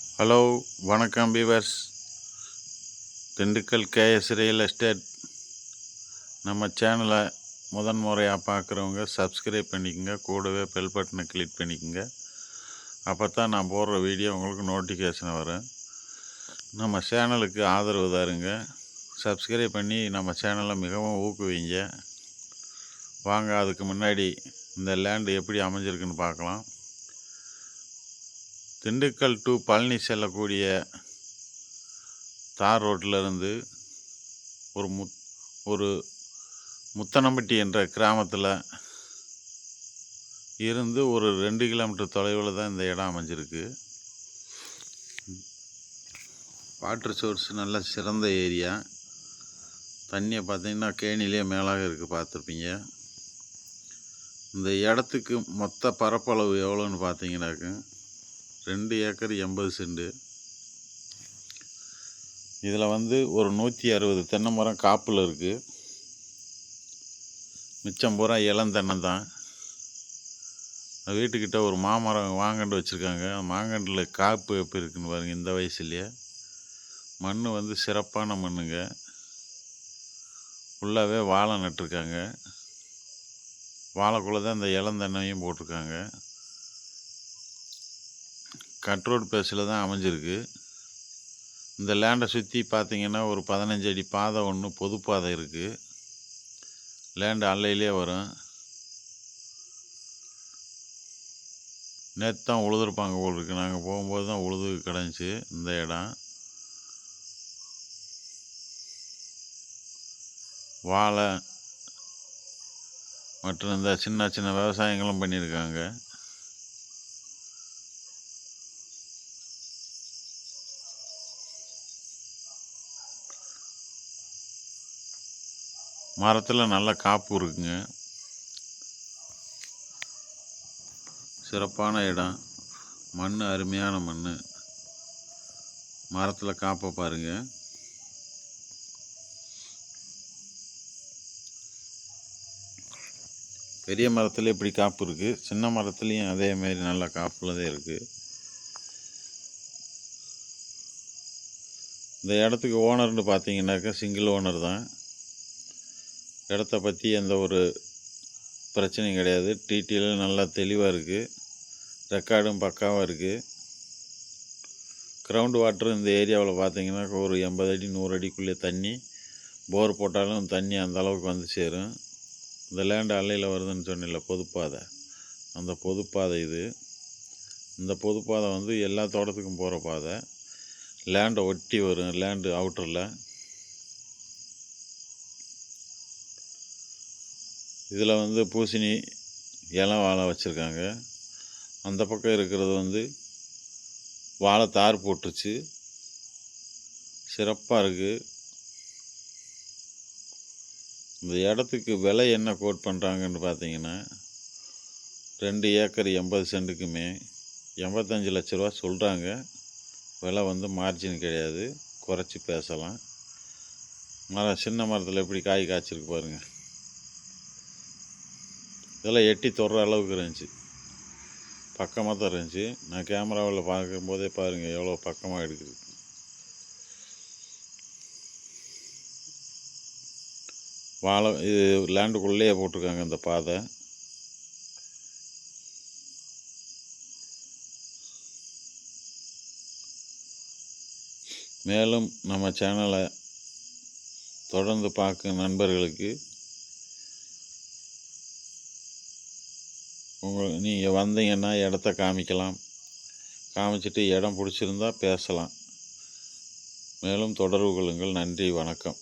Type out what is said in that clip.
Hello வணக்கம் viewers Dindigul KS real estate. நம்ம சேனலை முதன் முறையாக பார்க்குறவங்க சப்ஸ்கிரைப் பண்ணிக்கோங்க கூடவே பெல் பட்டனை கிளிக் பண்ணிக்கோங்க. அப்போ தான் நான் போடுற வீடியோ உங்களுக்கு நோட்டிஃபிகேஷன் வரும். நம்ம சேனலுக்கு ஆதரவு தாருங்க. சப்ஸ்கிரைப் பண்ணி நம்ம சேனலை மிகவும் ஊக்குவிங்க. வாங்க அதுக்கு முன்னாடி இந்த லேண்டு எப்படி அமைஞ்சிருக்குன்னு பார்க்கலாம். திண்டுக்கல் டு பழனி செல்லக்கூடிய தார் ரோட்டில் இருந்து ஒரு முத் ஒரு முத்தனம்பட்டி என்ற கிராமத்தில் இருந்து ஒரு ரெண்டு கிலோமீட்டர் தொலைவில் தான் இந்த இடம் அமைஞ்சிருக்கு. வாட்டர் சோர்ஸ் நல்ல சிறந்த ஏரியா. தண்ணியை பார்த்தீங்கன்னா கேணிலே மேலாக இருக்குது பார்த்துருப்பீங்க இந்த இடத்துக்கு மொத்த பரப்பளவு எவ்வளோன்னு பார்த்தீங்கன்னாக்க ரெண்டு ஏக்கர் எண்பது செண்டு. இதில் வந்து ஒரு நூற்றி அறுபது தென்னை மரம் காப்பில் இருக்குது மிச்சம் பூரா இளந்தென்னை தான். வீட்டுக்கிட்ட ஒரு மாமரம் வாங்கண்டு வச்சுருக்காங்க. மாங்கண்டில் காப்பு எப்படி இருக்குன்னு பாருங்கள் இந்த வயசுலேயே. மண் வந்து சிறப்பான மண்ணுங்க. ஃபுல்லாகவே வாழை நட்டிருக்காங்க. வாழைக்குள்ளே தான் இந்த இளந்தெண்ணையும் போட்டிருக்காங்க. கட்ரோடு பேஸில் தான் அமைஞ்சிருக்கு. இந்த லேண்டை சுற்றி பார்த்திங்கன்னா ஒரு பதினஞ்சு அடி பாதை ஒன்று பொது பாதை இருக்குது லேண்டு அல்லையிலே வரும். நேற்று தான் உழுதுருப்பாங்க போல் இருக்கு. நாங்கள் போகும்போது தான் உழுது கிடந்துச்சு இந்த இடம். வாழை மற்றும் இந்த சின்ன சின்ன விவசாயங்களும் பண்ணியிருக்காங்க. மரத்தில் நல்ல காப்பு இருக்குங்க. சிறப்பான இடம். மண் அருமையான மண் மரத்தில் காப்பை பாருங்கள் பெரிய மரத்தில் இப்படி காப்பு இருக்குது சின்ன மரத்துலேயும் அதே மாதிரி நல்ல காப்பில் தான் இருக்குது இந்த இடத்துக்கு ஓனர்னு பார்த்தீங்கன்னாக்கா சிங்கிள் ஓனர் தான். இடத்த பற்றி எந்த ஒரு பிரச்சனையும் கிடையாது. டிடியில் நல்லா தெளிவாக இருக்குது ரெக்கார்டும் பக்காவாக இருக்குது கிரவுண்ட் வாட்டர் இந்த ஏரியாவில் பார்த்தீங்கன்னா ஒரு எண்பது அடி நூறு அடிக்குள்ளே தண்ணி. போர் போட்டாலும் தண்ணி அந்த அளவுக்கு வந்து சேரும். இந்த லேண்டு அலையில் வருதுன்னு சொன்னில்ல பொதுப்பாதை. அந்த பொதுப்பாதை இது. இந்த பொதுப்பாதை வந்து எல்லா தோட்டத்துக்கும் போகிற பாதை. லேண்டை ஒட்டி வரும் லேண்டு அவுட்டரில் இதில் வந்து பூசணி இலை வாழை வச்சுருக்காங்க. அந்த பக்கம் இருக்கிறது வந்து வாழை தார் போட்டுருச்சு. சிறப்பாக இருக்குது இந்த இடத்துக்கு விலை என்ன கோட் பண்ணுறாங்கன்னு பார்த்தீங்கன்னா ரெண்டு ஏக்கர் எண்பது சென்ட்டுக்குமே எண்பத்தஞ்சு லட்ச ரூபா சொல்கிறாங்க. விலை வந்து மார்ஜின் கிடையாது. குறைச்சி பேசலாம். மரம் சின்ன மரத்தில் எப்படி காய் காய்ச்சிருக்கு பாருங்கள் இதெல்லாம் எட்டி தொடுற அளவுக்கு இருந்துச்சு. பக்கமாக தான் இருந்துச்சு. நான் கேமராவில் பார்க்கும்போதே பாருங்கள் எவ்வளோ பக்கமாக எடுக்குது வாழை இது லேண்டுக்குள்ளேயே போட்டிருக்காங்க இந்த பாதை. மேலும் நம்ம சேனலை தொடர்ந்து பார்க்கும் நண்பர்களுக்கு உங்கள் நீங்கள் வந்தீங்கன்னா இடத்த காமிக்கலாம். காமிச்சிட்டு இடம் பிடிச்சிருந்தா பேசலாம். மேலும் தொடர்பு கொள்ளுங்கள். நன்றி. வணக்கம்.